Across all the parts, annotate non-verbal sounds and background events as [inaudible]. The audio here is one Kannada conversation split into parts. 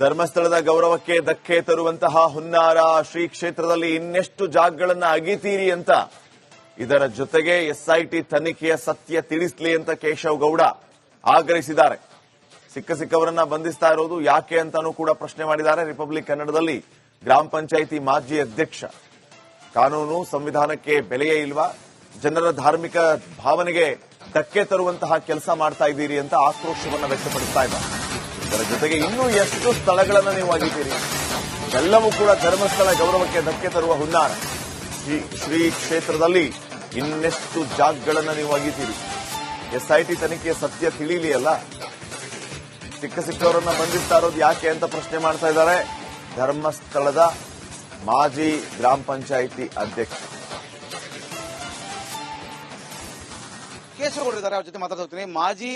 ಧರ್ಮಸ್ಥಳದ ಗೌರವಕ್ಕೆ ಧಕ್ಕೆ ತರುವಂತಹ ಹುನ್ನಾರ ಶ್ರೀ ಕ್ಷೇತ್ರದಲ್ಲಿ ಇನ್ನೆಷ್ಟು ಜಾಗಗಳನ್ನು ಅಗೀತೀರಿ ಅಂತ ಇದರ ಜೊತೆಗೆ ಎಸ್ಐಟಿ ತನಿಖೆಯ ಸತ್ಯ ತಿಳಿಸಲಿ ಅಂತ ಕೇಶವ್ ಗೌಡ ಆಗ್ರಹಿಸಿದ್ದಾರೆ. ಸಿಕ್ಕ ಸಿಕ್ಕವರನ್ನ ಬಂಧಿಸ್ತಾ ಇರೋದು ಯಾಕೆ ಅಂತಾನೂ ಕೂಡ ಪ್ರಶ್ನೆ ಮಾಡಿದ್ದಾರೆ ರಿಪಬ್ಲಿಕ್ ಕನ್ನಡದಲ್ಲಿ ಗ್ರಾಮ ಪಂಚಾಯಿತಿ ಮಾಜಿ ಅಧ್ಯಕ್ಷ. ಕಾನೂನು ಸಂವಿಧಾನಕ್ಕೆ ಬೆಲೆಯೇ ಇಲ್ವಾ? ಜನರ ಧಾರ್ಮಿಕ ಭಾವನೆಗೆ ಧಕ್ಕೆ ತರುವಂತಹ ಕೆಲಸ ಮಾಡ್ತಾ ಇದ್ದೀರಿ ಅಂತ ಆಕ್ರೋಶವನ್ನ ವ್ಯಕ್ತಪಡಿಸ್ತಾ ಇದ್ದಾರೆ. ಇದರ ಜೊತೆಗೆ ಇನ್ನೂ ಎಷ್ಟು ಸ್ಥಳಗಳನ್ನು ನೀವು ಆಗಿದ್ದೀರಿ? ಎಲ್ಲವೂ ಕೂಡ ಧರ್ಮಸ್ಥಳ ಗೌರವಕ್ಕೆ ಧಕ್ಕೆ ತರುವ ಹುನ್ನಾರ. ಈ ಶ್ರೀ ಕ್ಷೇತ್ರದಲ್ಲಿ ಇನ್ನೆಷ್ಟು ಜಾಗಗಳನ್ನು ನೀವು ಅಗಿತೀರಿ ಎಸ್ಐಟಿ ತನಿಖೆಯ ಸತ್ಯ ತಿಳಿಲಿ ಅಲ್ಲ ಸಿಕ್ಕ ಸಿಕ್ಕವರನ್ನ ಬಂಧಿಸ್ತಾ ಇರೋದು ಯಾಕೆ ಅಂತ ಪ್ರಶ್ನೆ ಮಾಡ್ತಾ ಇದ್ದಾರೆ ಧರ್ಮಸ್ಥಳದ ಮಾಜಿ ಗ್ರಾಮ ಪಂಚಾಯಿತಿ ಅಧ್ಯಕ್ಷ. ಕೇಶವಗೌಡರಿದ್ದಾರೆ ಅವ್ರ ಜೊತೆ ಮಾತಾಡ್ತಾ ಹೋಗ್ತೀನಿ. ಮಾಜಿ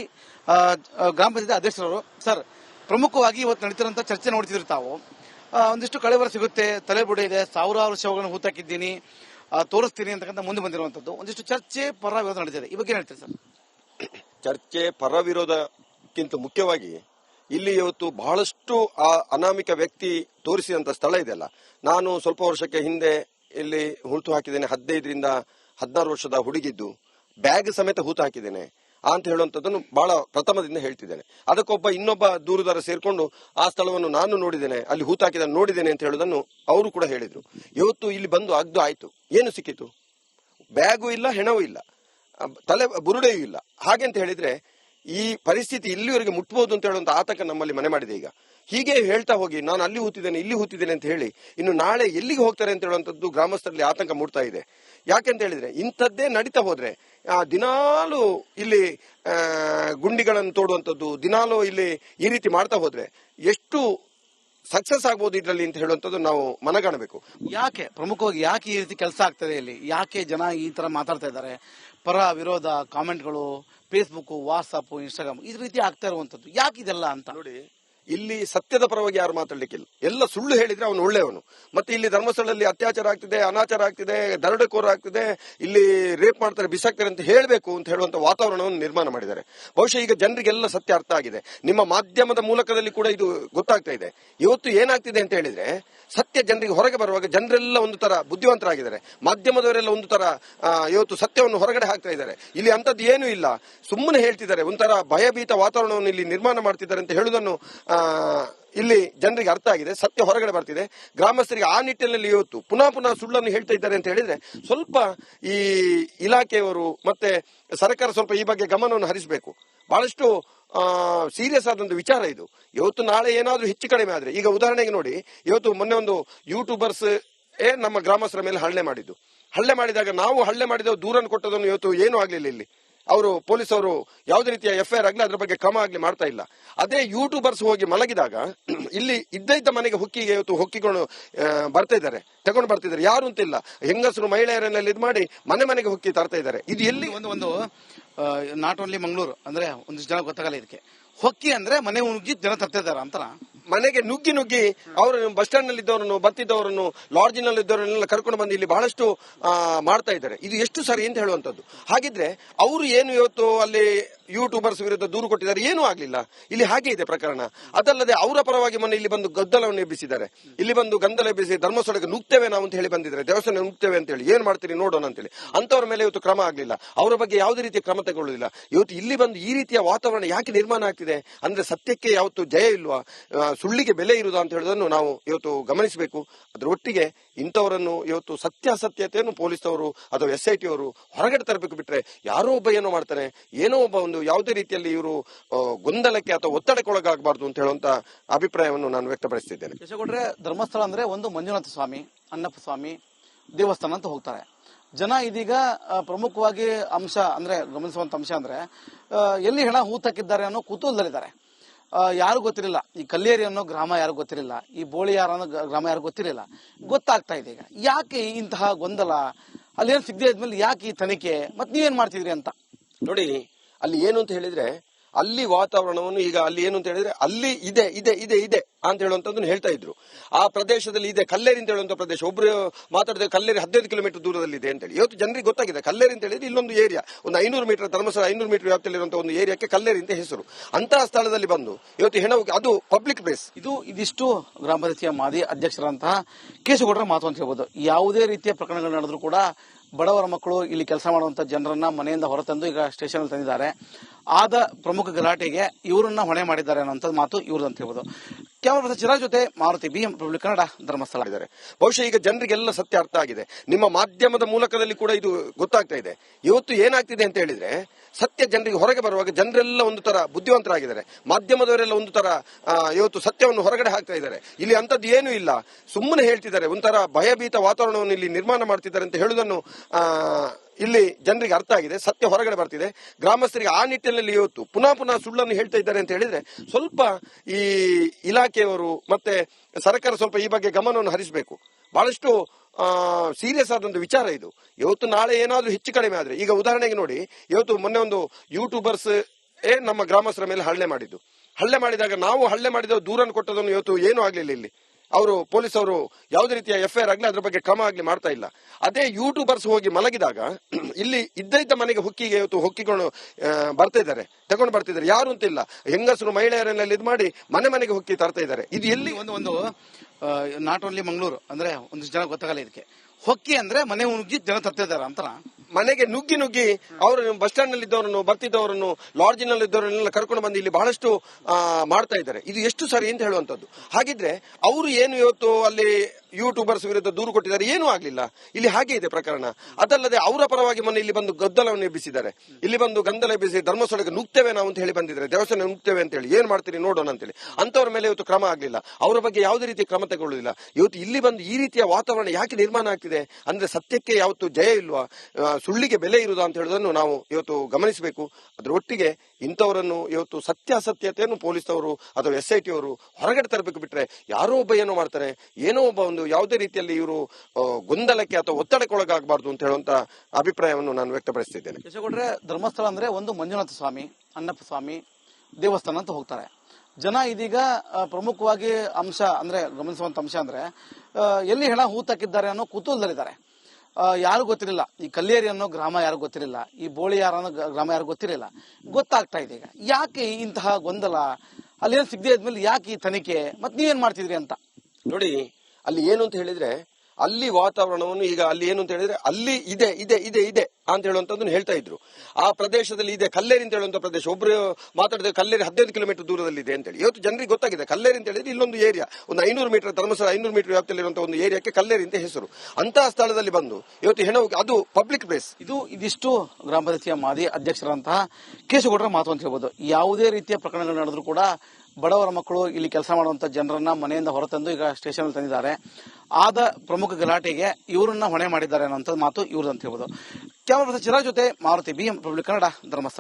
ಗ್ರಾಮ ಪಂಚಾಯತ್ ಅಧ್ಯಕ್ಷರವರು. ಸರ್ ಪ್ರಮುಖವಾಗಿ ಇವತ್ತು ನಡೀತಿರೋಂಥ ಚರ್ಚೆ ನೋಡ್ತಿದ್ರು ತಾವು. ಒಂದಿಷ್ಟು ಕಳೆವರ ಸಿಗುತ್ತೆ ತಲೆಬುಡೆ ಇದೆ, ಸಾವಿರಾರು ಶವಗಳನ್ನು ಹೂತಾಕಿದ್ದೀನಿ ತೋರಿಸ್ತೀನಿ ಅಂತಕ್ಕಂಥ ಮುಂದೆ ಬಂದಿರುವಂತದ್ದು ಒಂದಿಷ್ಟು ಚರ್ಚೆ ಪರ ವಿರೋಧ ನಡೀತಿದೆ ಈ ಬಗ್ಗೆ ಹೇಳ್ತೀರಿ ಸರ್? ಚರ್ಚೆ ಪರ ವಿರೋಧಕ್ಕಿಂತ ಮುಖ್ಯವಾಗಿ ಇಲ್ಲಿ ಇವತ್ತು ಬಹಳಷ್ಟು, ಆ, ಅನಾಮಿಕ ವ್ಯಕ್ತಿ ತೋರಿಸಿದಂತ ಸ್ಥಳ ಇದೆಯಲ್ಲ ನಾನು ಸ್ವಲ್ಪ ವರ್ಷಕ್ಕೆ ಹಿಂದೆ ಇಲ್ಲಿ ಹುಳ್ತು ಹಾಕಿದ್ದೇನೆ. ಹದಿನೈದರಿಂದ ಹದಿನಾರು ವರ್ಷದ ಹುಡುಗಿದ್ದು. ಬ್ಯಾಗ್ ಸಮೇತ ಹೂತು ಹಾಕಿದ್ದೇನೆ. ಅಂತ ಹೇಳುವಂಥದ್ದನ್ನು ಬಹಳ ಪ್ರಥಮದಿಂದ ಹೇಳ್ತಿದ್ದೇನೆ. ಅದಕ್ಕೊಬ್ಬ ಇನ್ನೊಬ್ಬ ದೂರದಾರ ಸೇರಿಕೊಂಡು ಆ ಸ್ಥಳವನ್ನು ನಾನು ನೋಡಿದ್ದೇನೆ, ಅಲ್ಲಿ ಹೂತಾಕಿದ ನೋಡಿದ್ದೇನೆ ಅಂತ ಹೇಳೋದನ್ನು ಅವರು ಕೂಡ ಹೇಳಿದರು. ಇವತ್ತು ಇಲ್ಲಿ ಬಂದು ಅಗ್ದು ಆಯ್ತು. ಏನು ಸಿಕ್ಕಿತು? ಬ್ಯಾಗು ಇಲ್ಲ, ಹೆಣವೂ ಇಲ್ಲ. ತಲೆ, ಬುರುಡೆಯೂ ಇಲ್ಲ. ಹಾಗೆ ಅಂತ ಹೇಳಿದ್ರೆ ಈ ಪರಿಸ್ಥಿತಿ ಇಲ್ಲಿವರೆಗೆ ಮುಟ್ಬಹುದು ಅಂತ ಹೇಳುವಂತ ಆತಂಕ ನಮ್ಮಲ್ಲಿ ಮನೆ ಮಾಡಿದೆ ಈಗ. ಹೀಗೆ ಹೇಳ್ತಾ ಹೋಗಿ ನಾನು ಅಲ್ಲಿ ಹೂತಿದ್ದೇನೆ ಇಲ್ಲಿ ಹೂತಿದ್ದೇನೆ ಅಂತ ಹೇಳಿ ಇನ್ನು ನಾಳೆ ಎಲ್ಲಿಗೆ ಹೋಗ್ತಾರೆ ಅಂತ ಹೇಳುವಂತದ್ದು ಗ್ರಾಮಸ್ಥರಲ್ಲಿ ಆತಂಕ ಮೂಡ್ತಾ ಇದೆ. ಯಾಕೆಂತ ಹೇಳಿದ್ರೆ ಇಂಥದ್ದೇ ನಡೀತಾ ಹೋದ್ರೆ ಆ, ದಿನಾಲು ಇಲ್ಲಿ ಗುಂಡಿಗಳನ್ನು ತೋಡುವಂಥದ್ದು ದಿನಾಲು ಇಲ್ಲಿ ಈ ರೀತಿ ಮಾಡ್ತಾ ಹೋದ್ರೆ ಎಷ್ಟು ಸಕ್ಸಸ್ ಆಗ್ಬೋದು ಇದರಲ್ಲಿ ಅಂತ ಹೇಳುವಂಥದ್ದು ನಾವು ಮನಗಾಣಬೇಕು. ಯಾಕೆ ಪ್ರಮುಖವಾಗಿ ಯಾಕೆ ಈ ರೀತಿ ಕೆಲಸ ಆಗ್ತದೆ ಇಲ್ಲಿ? ಯಾಕೆ ಜನ ಈ ತರ ಮಾತಾಡ್ತಾ ಇದ್ದಾರೆ? ಪರ ವಿರೋಧ ಕಾಮೆಂಟ್ಗಳು ಫೇಸ್ಬುಕ್ ವಾಟ್ಸಪ್ ಇನ್ಸ್ಟಾಗ್ರಾಮ್ ಈ ರೀತಿ ಆಗ್ತಾ ಇರುವಂತದ್ದು ಯಾಕೆ ಇದೆಲ್ಲ ಅಂತ? ನೋಡಿ ಇಲ್ಲಿ ಸತ್ಯದ ಪರವಾಗಿ ಯಾರು ಮಾತಾಡಲಿಕ್ಕಿಲ್ಲ. ಎಲ್ಲ ಸುಳ್ಳು ಹೇಳಿದ್ರೆ ಅವನು ಒಳ್ಳೆಯವನು. ಮತ್ತೆ ಇಲ್ಲಿ ಧರ್ಮಸ್ಥಳದಲ್ಲಿ ಅತ್ಯಾಚಾರ ಆಗ್ತಿದೆ, ಅನಾಚಾರ ಆಗ್ತಿದೆ, ದರೋಡೆಕೋರ ಆಗ್ತಿದೆ, ಇಲ್ಲಿ ರೇಪ್ ಮಾಡ್ತಾರೆ, ಬಿಸಾಕ್ತಾರೆ ಅಂತ ಹೇಳಬೇಕು ಅಂತ ಹೇಳುವಂತ ವಾತಾವರಣವನ್ನು ನಿರ್ಮಾಣ ಮಾಡಿದ್ದಾರೆ. ಬಹುಶಃ ಈಗ ಜನರಿಗೆಲ್ಲ ಸತ್ಯ ಅರ್ಥ ಆಗಿದೆ. ನಿಮ್ಮ ಮಾಧ್ಯಮದ ಮೂಲಕದಲ್ಲಿ ಕೂಡ ಇದು ಗೊತ್ತಾಗ್ತಾ ಇದೆ. ಇವತ್ತು ಏನಾಗ್ತಿದೆ ಅಂತ ಹೇಳಿದ್ರೆ, ಸತ್ಯ ಜನರಿಗೆ ಹೊರಗೆ ಬರುವಾಗ ಜನರೆಲ್ಲ ಒಂದು ತರ ಬುದ್ಧಿವಂತರಾಗಿದ್ದಾರೆ. ಮಾಧ್ಯಮದವರೆಲ್ಲ ಒಂದು ತರ ಇವತ್ತು ಸತ್ಯವನ್ನು ಹೊರಗಡೆ ಹಾಕ್ತಾ ಇದ್ದಾರೆ. ಇಲ್ಲಿ ಅಂತದ್ದು ಏನೂ ಇಲ್ಲ. ಸುಮ್ಮನೆ ಹೇಳ್ತಿದ್ದಾರೆ, ಒಂಥರ ಭಯಭೀತ ವಾತಾವರಣವನ್ನು ಇಲ್ಲಿ ನಿರ್ಮಾಣ ಮಾಡ್ತಿದ್ದಾರೆ ಅಂತ ಹೇಳುವುದನ್ನು ಇಲ್ಲಿ ಜನರಿಗೆ ಅರ್ಥ ಆಗಿದೆ, ಸತ್ಯ ಹೊರಗಡೆ ಬರ್ತಿದೆ. ಗ್ರಾಮಸ್ಥರಿಗೆ ಆ ನಿಟ್ಟಿನಲ್ಲಿ ಇವತ್ತು ಪುನಃ ಪುನಃ ಸುಳ್ಳನ್ನು ಹೇಳ್ತಾ ಇದ್ದಾರೆ ಅಂತ ಹೇಳಿದ್ರೆ ಸ್ವಲ್ಪ ಈ ಇಲಾಖೆಯವರು ಮತ್ತೆ ಸರ್ಕಾರ ಸ್ವಲ್ಪ ಈ ಬಗ್ಗೆ ಗಮನವನ್ನು ಹರಿಸಬೇಕು. ಬಹಳಷ್ಟು ಸೀರಿಯಸ್ ಆದಂತ ವಿಚಾರ ಇದು. ಇವತ್ತು ನಾಳೆ ಏನಾದರೂ ಹೆಚ್ಚು ಕಡಿಮೆ ಆದರೆ, ಈಗ ಉದಾಹರಣೆಗೆ ನೋಡಿ, ಇವತ್ತು ಮೊನ್ನೆ ಒಂದು ಯೂಟ್ಯೂಬರ್ಸ್ ಏ ನಮ್ಮ ಗ್ರಾಮಸ್ಥರ ಮೇಲೆ ಹಳ್ಳೆ ಮಾಡಿದ್ದು. ಹಳ್ಳೆ ಮಾಡಿದಾಗ ನಾವು ಹಳ್ಳೆ ಮಾಡಿದ ದೂರನ್ನು ಕೊಟ್ಟದನ್ನು ಇವತ್ತು ಏನೂ ಆಗಲಿಲ್ಲ ಇಲ್ಲಿ. ಅವರು ಪೊಲೀಸ್ ಅವರು ಯಾವುದೇ ರೀತಿಯ ಎಫ್ ಐ ಆರ್ ಆಗಲಿ ಅದ್ರ ಬಗ್ಗೆ ಕ್ರಮ ಆಗಲಿ ಮಾಡ್ತಾ ಇಲ್ಲ. ಅದೇ ಯೂಟ್ಯೂಬರ್ಸ್ ಹೋಗಿ ಮಲಗಿದಾಗ [clears throat] ಇಲ್ಲಿ ಇದ್ದ ಇದ್ದ ಮನೆಗೆ ಹೊಕ್ಕಿಗೆ ಇವತ್ತು ಹೊಕ್ಕಿಕೊಂಡು ಬರ್ತಾ ಇದ್ದಾರೆ. ತಗೊಂಡು ಬರ್ತಿದ್ದಾರೆ ಯಾರು ಅಂತಿಲ್ಲ. ಹೆಂಗಸರು ಮಹಿಳೆಯರನ್ನೆಲ್ಲ ಇದು ಮಾಡಿ ಮನೆ ಮನೆಗೆ ಹೊಕ್ಕಿ ತರ್ತಾ ಇದ್ದಾರೆ. ಇದು ಎಲ್ಲಿ ಒಂದು ಒಂದು ನಾಟ್ ಓನ್ಲಿ ಮಂಗಳೂರು ಅಂದ್ರೆ ಒಂದಿಷ್ಟು ಜನ ಗೊತ್ತಾಗಲ್ಲ ಇದಕ್ಕೆ. ಹೊಕ್ಕಿ ಅಂದ್ರೆ ಮನೆ ಉಗ್ಗಿ ಜನ ತರ್ತಾ ಇದ್ದಾರೆ ಅಂತಾರ ಮನೆಗೆ ನುಗ್ಗಿ ನುಗ್ಗಿ ಅವರು ಬಸ್ ಸ್ಟ್ಯಾಂಡ್ನಲ್ಲಿ ಇದ್ದವರನ್ನು ಬರ್ತಿದ್ದವರನ್ನು ಲಾಡ್ಜ್ನಲ್ಲಿ ಇದ್ದವರನ್ನೆಲ್ಲ ಕರ್ಕೊಂಡು ಬಂದು ಇಲ್ಲಿ ಬಹಳಷ್ಟು ಮಾಡ್ತಾ ಇದ್ದಾರೆ. ಇದು ಎಷ್ಟು ಸರಿ ಅಂತ ಹೇಳುವಂತದ್ದು ಹಾಗಿದ್ರೆ ಅವರು ಏನು ಇವತ್ತು ಅಲ್ಲಿ ಯೂಟ್ಯೂಬರ್ಸ್ ವಿರುದ್ಧ ದೂರು ಕೊಟ್ಟಿದ್ದಾರೆ ಏನೂ ಆಗ್ಲಿಲ್ಲ. ಇಲ್ಲಿ ಹಾಗೆ ಇದೆ ಪ್ರಕರಣ. ಅದಲ್ಲದೆ ಅವರ ಪರವಾಗಿ ಮೊನ್ನೆ ಇಲ್ಲಿ ಬಂದು ಗದ್ದಲವನ್ನು ಎಬ್ಬಿಸಿದ್ದಾರೆ. ಇಲ್ಲಿ ಬಂದು ಗಂದಲ ಎಬ್ಬಿಸಿ ಧರ್ಮಸ್ಥಳಕ್ಕೆ ನುಗ್ತೇವೆ ನಾವು ಅಂತ ಹೇಳಿ ಬಂದಿದ್ದಾರೆ. ದೇವಸ್ಥಾನ ನುಗ್ತೇವೆ ಅಂತ ಹೇಳಿ. ಏನ್ ಮಾಡ್ತೀರಿ ನೋಡೋಣ ಅಂತೇಳಿ ಅಂತವರ ಮೇಲೆ ಇವತ್ತು ಕ್ರಮ ಆಗ್ಲಿಲ್ಲ. ಅವರ ಬಗ್ಗೆ ಯಾವುದೇ ರೀತಿಯ ಕ್ರಮ ತಗೊಳ್ಳುವುದಿಲ್ಲ ಇವತ್ತು ಇಲ್ಲಿ ಬಂದು ಈ ರೀತಿಯ ವಾತಾವರಣ ಯಾಕೆ ನಿರ್ಮಾಣ ಆಗ್ತಿದೆ? ಅಂದ್ರೆ ಸತ್ಯಕ್ಕೆ ಯಾವತ್ತು ಜಯ ಇಲ್ವಾ? ಸುಳ್ಳಿಗೆ ಬೆಲೆ ಇರುವುದಾ ಅಂತ ಹೇಳೋದನ್ನು ನಾವು ಇವತ್ತು ಗಮನಿಸಬೇಕು. ಅದರ ಒಟ್ಟಿಗೆ ಇಂಥವರನ್ನು ಇವತ್ತು ಸತ್ಯಾಸತ್ಯತೆಯನ್ನು ಪೊಲೀಸ್ನವರು ಅಥವಾ ಎಸ್ ಐ ಟಿ ಅವರು ಹೊರಗಡೆ ತರಬೇಕು ಬಿಟ್ರೆ ಯಾರೋ ಒಬ್ಬ ಏನೋ ಮಾಡ್ತಾನೆ, ಏನೋ ಒಬ್ಬ ಒಂದು ಯಾವುದೇ ರೀತಿಯಲ್ಲಿ ಇವರು ಗೊಂದಲಕ್ಕೆ ಅಥವಾ ಒತ್ತಡಕ್ಕೊಳಗಾಗಬಾರ್ದು ಅಂತ ಹೇಳುವಂತ ಅಭಿಪ್ರಾಯವನ್ನು ನಾನು ವ್ಯಕ್ತಪಡಿಸುತ್ತಿದ್ದೇನೆ ಯಶಗೌಡ್ರೆ, ಧರ್ಮಸ್ಥಳ ಅಂದ್ರೆ ಒಂದು ಮಂಜುನಾಥ ಸ್ವಾಮಿ ಅನ್ನಪ್ಪ ಸ್ವಾಮಿ ದೇವಸ್ಥಾನ ಅಂತ ಹೋಗ್ತಾರೆ. ಜನ ಇದೀಗ ಪ್ರಮುಖವಾಗಿ ಅಂಶ ಅಂದ್ರೆ ಗಮನಿಸುವಂತ ಅಂಶ ಅಂದ್ರೆ ಎಲ್ಲಿ ಹೆಣ ಹೂತಕ್ಕಿದ್ದಾರೆ ಅನ್ನೋ ಕುತೂಹಲದಲ್ಲಿದ್ದಾರೆ. ಯಾರು ಗೊತ್ತಿರಲಿಲ್ಲ. ಈ ಕಲ್ಲೇರಿ ಅನ್ನೋ ಗ್ರಾಮ ಯಾರು ಗೊತ್ತಿರಲಿಲ್ಲ. ಈ ಬೋಳಿಯಾರ ಅನ್ನೋ ಗ್ರಾಮ ಯಾರು ಗೊತ್ತಿರಲಿಲ್ಲ. ಗೊತ್ತಾಗ್ತಾ ಇದೆ ಈಗ. ಯಾಕೆ ಇಂತಹ ಗೊಂದಲ? ಅಲ್ಲೇನು ಸಿಗದೆ ಇದ್ಮೇಲೆ ಯಾಕೆ ಈ ತನಿಖೆ? ಮತ್ತೆ ನೀವೇನ್ ಮಾಡ್ತಿದ್ರಿ ಅಂತ? ನೋಡಿ, ಅಲ್ಲಿ ಏನು ಅಂತ ಹೇಳಿದ್ರೆ ಅಲ್ಲಿ ವಾತಾವರಣವನ್ನು ಈಗ ಅಲ್ಲಿ ಏನು ಅಂತ ಹೇಳಿದ್ರೆ ಅಲ್ಲಿ ಇದೆ ಇದೆ ಇದೆ ಇದೆ ಅಂತ ಹೇಳುವಂತದ್ದನ್ನು ಹೇಳ್ತಾ ಇದ್ರು. ಆ ಪ್ರದೇಶದಲ್ಲಿ ಇದೆ, ಕಲ್ಲೇರಿ ಅಂತ ಹೇಳುವಂತ ಪ್ರದೇಶ. ಒಬ್ರು ಮಾತಾಡಿದ್ರೆ ಕಲ್ಲೇರಿ ಹದಿನೈದು ಕಿಲೋಮೀಟರ್ ದೂರದಲ್ಲಿ ಇದೆ ಅಂತೇಳಿ. ಇವತ್ತು ಜನರಿಗೆ ಗೊತ್ತಾಗಿದೆ, ಕಲ್ಲೇರಿ ಅಂತ ಹೇಳಿದ್ರೆ ಇಲ್ಲೊಂದು ಏರಿಯಾ. ಒಂದು ಐನೂರು ಮೀಟರ್, ಧರ್ಮಸ್ಥಳ ಐನೂರು ಮೀಟರ್ ವ್ಯಾಪ್ತಿಯಲ್ಲಿರುವಂತಹ ಒಂದು ಏರಿಯಾಕ್ಕೆ ಕಲ್ಲೇರಿ ಅಂತ ಹೆಸರು. ಅಂತಹ ಸ್ಥಳದಲ್ಲಿ ಬಂದು ಇವತ್ತು ಹೆಣವು ಅದು ಪಬ್ಲಿಕ್ ಪ್ಲೇಸ್ ಇದು ಇದಿಷ್ಟು ಗ್ರಾಮ ಪಂಚಾಯತಿಯ ಮಾಜಿ ಅಧ್ಯಕ್ಷರಂತಹ ಕೇಶಗೌಡರ ಮಾತು ಅಂತ ಹೇಳ್ಬೋದು. ಯಾವುದೇ ರೀತಿಯ ಪ್ರಕರಣಗಳು ನಡೆದ್ರು ಕೂಡ ಬಡವರ ಮಕ್ಕಳು ಇಲ್ಲಿ ಕೆಲಸ ಮಾಡುವಂತ ಜನರನ್ನ ಮನೆಯಿಂದ ಹೊರತಂದು ಈಗ ಸ್ಟೇಷನ್ ತಂದಿದ್ದಾರೆ. ಆದ ಪ್ರಮುಖ ಗಲಾಟೆಗೆ ಇವರನ್ನ ಹೊಣೆ ಮಾಡಿದ್ದಾರೆ ಅನ್ನೋಂಥದ್ದು ಮಾತು ಇವ್ರದ್ದು ಅಂತ ಹೇಳ್ಬೋದು. ಕ್ಯಾಮರಾ ಚಿರಾಜ್ ಜೊತೆ Maruti B M public Kannada Dharmasthala ಇದ್ದಾರೆ ಬಹುಶಃ ಈಗ ಜನರಿಗೆಲ್ಲ ಸತ್ಯ ಅರ್ಥ ಆಗಿದೆ. ನಿಮ್ಮ ಮಾಧ್ಯಮದ ಮೂಲಕದಲ್ಲಿ ಕೂಡ ಇದು ಗೊತ್ತಾಗ್ತಾ ಇದೆ. ಇವತ್ತು ಏನಾಗ್ತಿದೆ ಅಂತ ಹೇಳಿದ್ರೆ, ಸತ್ಯ ಜನರಿಗೆ ಹೊರಗೆ ಬರುವಾಗ ಜನರೆಲ್ಲ ಒಂದು ತರ ಬುದ್ಧಿವಂತರಾಗಿದ್ದಾರೆ. ಮಾಧ್ಯಮದವರೆಲ್ಲ ಒಂದು ತರ ಇವತ್ತು ಸತ್ಯವನ್ನು ಹೊರಗಡೆ ಹಾಕ್ತಾ ಇದ್ದಾರೆ. ಇಲ್ಲಿ ಅಂತದ್ದು ಏನೂ ಇಲ್ಲ. ಸುಮ್ಮನೆ ಹೇಳ್ತಿದ್ದಾರೆ. ಒಂಥರ ಭಯಭೀತ ವಾತಾವರಣವನ್ನು ಇಲ್ಲಿ ನಿರ್ಮಾಣ ಮಾಡ್ತಿದ್ದಾರೆ ಅಂತ ಹೇಳುವುದನ್ನು ಇಲ್ಲಿ ಜನರಿಗೆ ಅರ್ಥ ಆಗಿದೆ, ಸತ್ಯ ಹೊರಗಡೆ ಬರ್ತಿದೆ. ಗ್ರಾಮಸ್ಥರಿಗೆ ಆ ನಿಟ್ಟಿನಲ್ಲಿ ಇವತ್ತು ಪುನಃ ಪುನಃ ಸುಳ್ಳನ್ನು ಹೇಳ್ತಾ ಇದ್ದಾರೆ ಅಂತ ಹೇಳಿದ್ರೆ ಸ್ವಲ್ಪ ಈ ಇಲಾಖೆಯವರು ಮತ್ತೆ ಸರ್ಕಾರ ಸ್ವಲ್ಪ ಈ ಬಗ್ಗೆ ಗಮನವನ್ನು ಹರಿಸಬೇಕು. ಬಹಳಷ್ಟು ಸೀರಿಯಸ್ ಆದಂತ ವಿಚಾರ ಇದು. ಇವತ್ತು ನಾಳೆ ಏನಾದ್ರೂ ಹೆಚ್ಚು ಕಡಿಮೆ ಆದ್ರೆ, ಈಗ ಉದಾಹರಣೆಗೆ ನೋಡಿ, ಇವತ್ತು ಮೊನ್ನೆ ಒಂದು ಯೂಟ್ಯೂಬರ್ಸ್ ಏ ನಮ್ಮ ಗ್ರಾಮಸ್ಥರ ಮೇಲೆ ಹಳ್ಳೆ ಮಾಡಿದ್ದು. ಹಳ್ಳೆ ಮಾಡಿದಾಗ ನಾವು ಹಳ್ಳೆ ಮಾಡಿದ ದೂರನ್ನು ಕೊಟ್ಟದನ್ನು ಇವತ್ತು ಏನೂ ಆಗಲಿಲ್ಲ ಇಲ್ಲಿ. ಅವರು, ಪೊಲೀಸ್ ಅವರು ಯಾವುದೇ ರೀತಿಯ ಎಫ್ ಎಫ್ಐಆರ್ ಆಗಲಿ ಅದ್ರ ಬಗ್ಗೆ ಕ್ರಮ ಆಗಲಿ ಮಾಡ್ತಾ ಇಲ್ಲ. ಅದೇ ಯೂಟ್ಯೂಬರ್ಸ್ ಹೋಗಿ ಮಲಗಿದಾಗ, [clears throat] ಇಲ್ಲಿ ಇದ್ದ ಮನೆಗೆ ಹೊಕ್ಕಿಗೆ ಇವತ್ತು ಹೊಕ್ಕಿಕೊಂಡು ಬರ್ತಾ ಇದ್ದಾರೆ. ತಗೊಂಡು ಬರ್ತಿದ್ದಾರೆ ಯಾರು ಅಂತ ಇಲ್ಲ ಹೆಂಗಸರು ಮಹಿಳೆಯರನ್ನೆಲ್ಲ ಇದು ಮಾಡಿ ಮನೆ ಮನೆಗೆ ಹೊಕ್ಕಿ ತರ್ತಾ ಇದ್ದಾರೆ. ಇದು ಎಲ್ಲಿ ಒಂದು ಒಂದು ನಾಟ್ ಓನ್ಲಿ ಮಂಗಳೂರು, ಅಂದ್ರೆ ಒಂದಿಷ್ಟು ಜನ ಗೊತ್ತಾಗಲ್ಲ ಇದಕ್ಕೆ. ಹೊಕ್ಕಿ ಅಂದ್ರೆ ಮನೆ ಉಣಗಿ ಜನ ತರ್ತಿದ್ದಾರೆ ಅಂತಾರ ಮನೆಗೆ ನುಗ್ಗಿ ನುಗ್ಗಿ ಅವರು ಬಸ್ ಸ್ಟ್ಯಾಂಡ್ನಲ್ಲಿ ಇದ್ದವರನ್ನು ಬರ್ತಿದ್ದವರನ್ನು ಲಾಡ್ಜಿನಲ್ಲಿ ಇದ್ದವರನ್ನೆಲ್ಲ ಕರ್ಕೊಂಡು ಬಂದು ಇಲ್ಲಿ ಬಹಳಷ್ಟು ಮಾಡ್ತಾ ಇದ್ದಾರೆ. ಇದು ಎಷ್ಟು ಸರಿ ಅಂತ ಹೇಳುವಂತದ್ದು ಹಾಗಿದ್ರೆ ಅವರು ಏನು ಇವತ್ತು ಅಲ್ಲಿ ಯೂಟ್ಯೂಬರ್ಸ್ ವಿರುದ್ಧ ದೂರು ಕೊಟ್ಟಿದ್ದಾರೆ ಏನೂ ಆಗಲಿಲ್ಲ. ಇಲ್ಲಿ ಹಾಗೆ ಇದೆ ಪ್ರಕರಣ. ಅದಲ್ಲದೆ ಅವರ ಪರವಾಗಿ ಮೊನ್ನೆ ಇಲ್ಲಿ ಬಂದು ಗದ್ದಲವನ್ನು ಎಬ್ಬಿಸಿದ್ದಾರೆ. ಇಲ್ಲಿ ಬಂದು ಗಂದಲ ಎಬ್ಬಿಸಿ ಧರ್ಮಸ್ಥಳಕ್ಕೆ ನುಗ್ತೇವೆ ನಾವು ಅಂತ ಹೇಳಿ ಬಂದಿದ್ದಾರೆ. ದೇವಸ್ಥಾನ ನುಗ್ತೇವೆ ಅಂತ ಹೇಳಿ. ಏನ್ ಮಾಡ್ತೀರಿ ನೋಡೋಣ ಅಂತೇಳಿ ಅಂತವ್ರ ಮೇಲೆ ಇವತ್ತು ಕ್ರಮ ಆಗಲಿಲ್ಲ. ಅವರ ಬಗ್ಗೆ ಯಾವುದೇ ರೀತಿ ಕ್ರಮ ತಗೊಳ್ಳುದಿಲ್ಲ ಇವತ್ತು ಇಲ್ಲಿ ಬಂದು ಈ ರೀತಿಯ ವಾತಾವರಣ ಯಾಕೆ ನಿರ್ಮಾಣ ಆಗ್ತಿದೆ? ಅಂದ್ರೆ ಸತ್ಯಕ್ಕೆ ಯಾವತ್ತು ಜಯ ಇಲ್ವಾ? ಸುಳ್ಳಿಗೆ ಬೆಲೆ ಇರುವುದು ಅಂತ ಹೇಳುವುದನ್ನು ನಾವು ಇವತ್ತು ಗಮನಿಸಬೇಕು. ಅದರ ಒಟ್ಟಿಗೆ ಇಂಥವರನ್ನು ಇವತ್ತು ಸತ್ಯಾಸತ್ಯತೆಯನ್ನು ಪೊಲೀಸ್ ಅವರು ಅಥವಾ ಎಸ್ ಐ ಟಿ ಅವರು ಹೊರಗಡೆ ತರಬೇಕು ಬಿಟ್ರೆ ಯಾರೋ ಒಬ್ಬ ಏನೋ ಮಾಡ್ತಾರೆ. ಏನೋ ಒಬ್ಬ ಒಂದು ಯಾವುದೇ ರೀತಿಯಲ್ಲಿ ಇವರು ಗೊಂದಲಕ್ಕೆ ಅಥವಾ ಒತ್ತಡಕ್ಕೆ ಒಳಗಾಗಬಾರ್ದು ಅಂತ ಹೇಳುವಂತ ಅಭಿಪ್ರಾಯವನ್ನು ನಾನು ವ್ಯಕ್ತಪಡಿಸ್ತಿದ್ದೇನೆ. ಯಶಗೌಡ್ರೆ, ಧರ್ಮಸ್ಥಳ ಅಂದ್ರೆ ಒಂದು ಮಂಜುನಾಥ ಸ್ವಾಮಿ, ಅಣ್ಣಪ್ಪ ಸ್ವಾಮಿ ದೇವಸ್ಥಾನ ಅಂತ ಹೋಗ್ತಾರೆ. ಜನ ಇದೀಗ ಪ್ರಮುಖವಾಗಿ ಅಂಶ ಅಂದ್ರೆ ಗಮನಿಸುವಂತ ಅಂಶ ಅಂದ್ರೆ ಎಲ್ಲಿ ಹೆಣ ಹೂತಾಕಿದ್ದಾರೆ ಅನ್ನೋ ಕುತೂಹಲದಲ್ಲಿದ್ದಾರೆ. ಯಾರು ಗೊತ್ತಿರಲಿಲ್ಲ. ಈ ಕಲ್ಲೇರಿ ಅನ್ನೋ ಗ್ರಾಮ ಯಾರು ಗೊತ್ತಿರಲಿಲ್ಲ. ಈ ಬೋಳಿಯಾರ ಅನ್ನೋ ಗ್ರಾಮ ಯಾರು ಗೊತ್ತಿರಲಿಲ್ಲ. ಗೊತ್ತಾಗ್ತಾ ಇದೆ ಈಗ. ಯಾಕೆ ಇಂತಹ ಗೊಂದಲ? ಅಲ್ಲೇನು ಸಿಗದೆ ಆದ್ಮೇಲೆ ಯಾಕೆ ಈ ತನಿಖೆ? ಮತ್ತೆ ನೀವೇನ್ ಮಾಡ್ತಿದ್ರಿ ಅಂತ? ನೋಡಿ, ಅಲ್ಲಿ ಏನು ಅಂತ ಹೇಳಿದ್ರೆ ಅಲ್ಲಿ ವಾತಾವರಣವನ್ನು ಈಗ ಅಲ್ಲಿ ಏನು ಅಂತ ಹೇಳಿದ್ರೆ ಅಲ್ಲಿ ಇದೆ ಇದೆ ಇದೆ ಇದೆ ಅಂತ ಹೇಳುವಂತದ್ದನ್ನು ಹೇಳ್ತಾ ಇದ್ರು. ಆ ಪ್ರದೇಶದಲ್ಲಿ ಇದೆ ಕಲ್ಲೇರಿ ಅಂತ ಹೇಳುವಂತ ಪ್ರದೇಶ. ಒಬ್ರು ಮಾತಾಡಿದ್ರೆ ಕಲ್ಲೇರಿ ಹದಿನೈದು ಕಿಲೋಮೀಟರ್ ದೂರದಲ್ಲಿ ಇದೆ ಅಂತೇಳಿ ಇವತ್ತು ಜನರಿಗೆ ಗೊತ್ತಾಗಿದೆ. ಕಲ್ಲೇರಿ ಅಂತ ಹೇಳಿದ್ರೆ ಇಲ್ಲೊಂದು ಏರಿಯಾ. ಒಂದು ಐನೂರು ಮೀಟರ್, ಧರ್ಮಸ್ಥಳ ಐನೂರು ಮೀಟರ್ ವ್ಯಾಪ್ತಿಯಲ್ಲಿರುವಂತಹ ಒಂದು ಏರಿಯಾಕ್ಕೆ ಕಲ್ಲೇರಿ ಅಂತ ಹೆಸರು. ಅಂತಹ ಸ್ಥಳದಲ್ಲಿ ಬಂದು ಇವತ್ತು ಹೆಣವು ಅದು ಪಬ್ಲಿಕ್ ಪ್ಲೇಸ್ ಇದು ಇದಿಷ್ಟು ಗ್ರಾಮ ಮಾಜಿ ಅಧ್ಯಕ್ಷರಂತಹ ಕೇಶಗೌಡರ ಮಾತು ಅಂತ ಹೇಳ್ಬೋದು. ಯಾವುದೇ ರೀತಿಯ ಪ್ರಕರಣಗಳು ನಡೆದ್ರು ಕೂಡ ಬಡವರ ಮಕ್ಕಳು ಇಲ್ಲಿ ಕೆಲಸ ಮಾಡುವಂತ ಜನರನ್ನ ಮನೆಯಿಂದ ಹೊರತಂದು ಈಗ ಸ್ಟೇಷನ್ ತಂದಿದ್ದಾರೆ. ಆದ ಪ್ರಮುಖ ಗಲಾಟೆಗೆ ಇವರನ್ನ ಹೊಣೆ ಮಾಡಿದ್ದಾರೆ ಅನ್ನೋ ಮಾತು ಇವ್ರದ್ದು ಅಂತ ಹೇಳ್ಬೋದು. ಕ್ಯಾಮರಾ ಚಿರಾಜ್ ಜೊತೆ Maruti B M public Kannada, Dharmasthala.